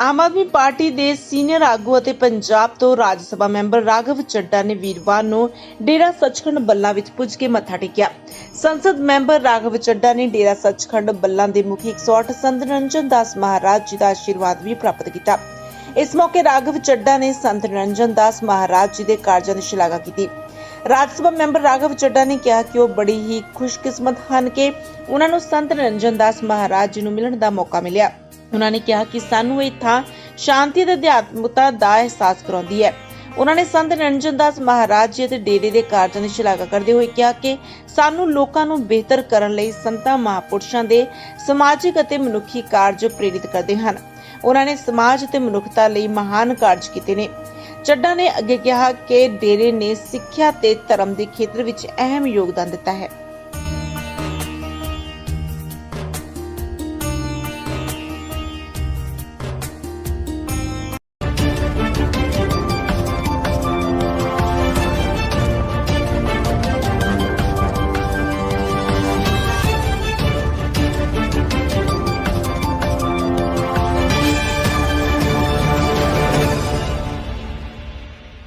Aam Aadmi party ਦੇ senior ਆਗੂ ਅਤੇ ਪੰਜਾਬ ਤੋਂ ਰਾਜ ਸਭਾ ਮੈਂਬਰ ਰਾਘਵ ਚੱਡਾ ਨੇ ਵੀਰਵਾਰ ਨੂੰ ਡੇਰਾ ਸੱਚਖੰਡ ਬੱਲਾ ਵਿੱਚ ਪੁੱਜ ਕੇ ਮੱਥਾ ਟੇਕਿਆ। ਸੰਸਦ ਮੈਂਬਰ ਰਾਘਵ ਚੱਡਾ ਨੇ ਡੇਰਾ ਸੱਚਖੰਡ ਬੱਲਾ ਦੇ ਮੁਖੀ 108 ਸੰਤ ਨਿਰੰਜਨ ਦਾਸ ਮਹਾਰਾਜ ਜੀ ਦਾ ਆਸ਼ੀਰਵਾਦ ਵੀ ਪ੍ਰਾਪਤ ਕੀਤਾ। ਇਸ ਮੌਕੇ ਰਾਘਵ ਚੱਡਾ ਨੇ ਸੰਤ ਰੰਜਨ ਦਾਸ ਮਹਾਰਾਜ ਜੀ ਦੇ ਕਾਰਜਾਂ ਦੀ ਸ਼ਲਾਘਾ ਕੀਤੀ। ਰਾਜ ਸਭਾ ਮੈਂਬਰ ਰਾਘਵ ਚੱਡਾ ਨੇ ਕਿਹਾ ਕਿ ਉਹ ਬੜੀ ਹੀ ਖੁਸ਼ਕਿਸਮਤ ਹਨ ਕਿ ਉਹਨਾਂ ਨੂੰ ਸੰਤ ਰੰਜਨ ਦਾਸ ਮਹਾਰਾਜ ਜੀ ਨੂੰ ਮਿਲਣ ਦਾ ਮੌਕਾ ਮਿਲਿਆ। ਉਹਨਾਂ ਨੇ ਕਿਹਾ ਕਿ ਸਾਨੂੰ ਇਹ ਥਾਂ ਸ਼ਾਂਤੀ ਅਤੇ ਅਧਿਆਤਮਕਤਾ ਦਾ ਅਹਿਸਾਸ ਕਰਾਉਂਦੀ ਹੈ। ਉਹਨਾਂ ਨੇ ਸੰਤ ਨਿਰੰਜਨ ਦਾਸ ਮਹਾਰਾਜ ਜੀ ਅਤੇ ਡੇਰੇ ਦੇ ਕਾਰਜਾਂ ਦੀ ਸ਼ਲਾਘਾ ਕਰਦੇ ਹੋਏ ਕਿਹਾ ਕਿ ਸਾਨੂੰ ਲੋਕਾਂ ਨੂੰ ਬਿਹਤਰ ਕਰਨ ਲਈ ਸੰਤਾਂ ਮਹਾਪੁਰਸ਼ਾਂ ਦੇ ਸਮਾਜਿਕ ਅਤੇ ਮਨੁੱਖੀ ਕਾਰਜ ਪ੍ਰੇਰਿਤ ਕਰਦੇ ਹਨ। ਉਹਨਾਂ ਨੇ ਸਮਾਜ ਅਤੇ ਮਨੁੱਖਤਾ ਲਈ ਮਹਾਨ ਕਾਰਜ ਕੀਤੇ ਨੇ। ਚੱਡਾ ਨੇ ਅੱਗੇ ਕਿਹਾ ਕਿ ਡੇਰੇ ਨੇ ਸਿੱਖਿਆ ਤੇ ਧਰਮ ਦੇ ਖੇਤਰ ਵਿੱਚ ਅਹਿਮ ਯੋਗਦਾਨ ਦਿੱਤਾ ਹੈ।